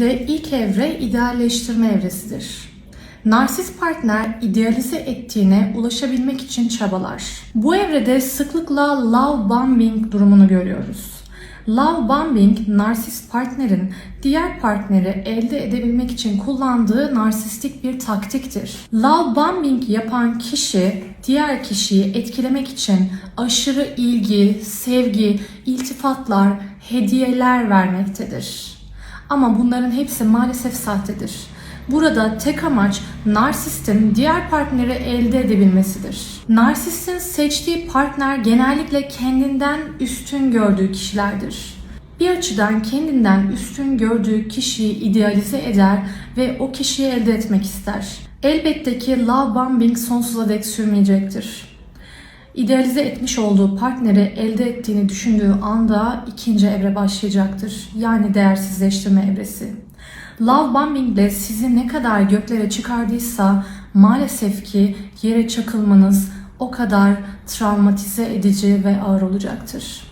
ilişkide ilk evre idealleştirme evresidir. Narsist partner idealize ettiğine ulaşabilmek için çabalar. Bu evrede sıklıkla love bombing durumunu görüyoruz. Love bombing, narsist partnerin diğer partneri elde edebilmek için kullandığı narsistik bir taktiktir. Love bombing yapan kişi diğer kişiyi etkilemek için aşırı ilgi, sevgi, iltifatlar, hediyeler vermektedir. Ama bunların hepsi maalesef sahtedir. Burada tek amaç narsistin diğer partneri elde edebilmesidir. Narsistin seçtiği partner genellikle kendinden üstün gördüğü kişilerdir. Bir açıdan kendinden üstün gördüğü kişiyi idealize eder ve o kişiyi elde etmek ister. Elbette ki love bombing sonsuza dek sürmeyecektir. İdealize etmiş olduğu partneri elde ettiğini düşündüğü anda ikinci evre başlayacaktır. Yani değersizleştirme evresi. Love bombing ile sizi ne kadar göklere çıkardıysa maalesef ki yere çakılmanız o kadar travmatize edici ve ağır olacaktır.